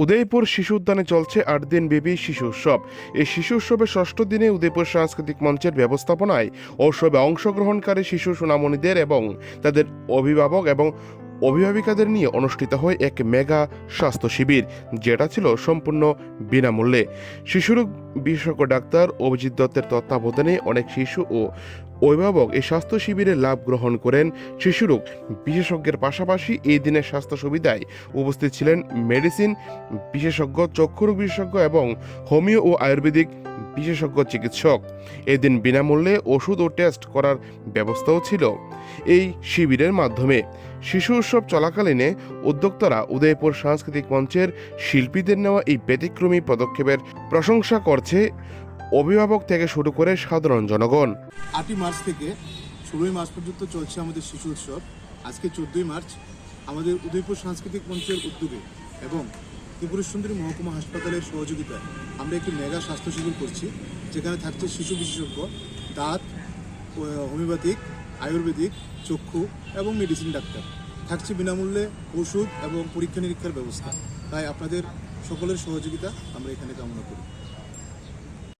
উদয়পুর শিশু উদ্যানে চলছে আট দিন ব্যাপী শিশু উৎসব। এই শিশু উৎসবের ষষ্ঠ দিনে উদয়পুর সাংস্কৃতিক মঞ্চের ব্যবস্থাপনায় উৎসবে অংশগ্রহণকারী শিশু সোনামণিদের এবং তাদের অভিভাবক এবং অভিভাবিকাদের নিয়ে অনুষ্ঠিত হয় এক মেগা স্বাস্থ্য শিবির, যেটা ছিল সম্পূর্ণ বিনামূল্যে। শিশুরোগ বিশেষজ্ঞ ডাক্তার অভিজিৎ দত্তের তত্ত্বাবধানে অনেক শিশু ও অভিভাবক এই স্বাস্থ্য শিবিরে লাভ গ্রহণ করেন শিশুরোগ বিশেষজ্ঞের পাশাপাশি এই দিনের স্বাস্থ্য সুবিধায় উপস্থিত ছিলেন মেডিসিন বিশেষজ্ঞ, চক্ষুরোগ বিশেষজ্ঞ এবং হোমিও ও আয়ুর্বেদিক বিশেষজ্ঞ চিকিৎসক। এদিন বিনামূল্যে ওষুধ ও টেস্ট করার ব্যবস্থাও ছিল এই শিবিরের মাধ্যমে। শিশু উৎসব চলাকালীনে উদ্যোক্তারা উদয়পুর সাংস্কৃতিক মঞ্চের শিল্পীদের নেওয়া এই ব্যতিক্রমী পদক্ষেপের প্রশংসা করছে অভিভাবক থেকে শুরু করে সাধারণ জনগণ। আটই মার্চ থেকে ষোলোই মার্চ পর্যন্ত চলছে আমাদের শিশু উৎসব। আজকে চোদ্দই মার্চ আমাদের উদয়পুর সাংস্কৃতিক মঞ্চের উদ্যোগে এবং ত্রিপুরা সুন্দরী মহকুমা হাসপাতালের সহযোগিতায় আমরা একটি মেগা স্বাস্থ্য শিবির করছি, যেখানে থাকছে শিশু বিশেষজ্ঞ, দাঁত হোমিওপ্যাথিক, আয়ুর্বেদিক, চক্ষু এবং মেডিসিন ডাক্তার। থাকছে বিনামূল্যে ওষুধ এবং পরীক্ষা নিরীক্ষার ব্যবস্থা। তাই আপনাদের সকলের সহযোগিতা আমরা এখানে কামনা করি।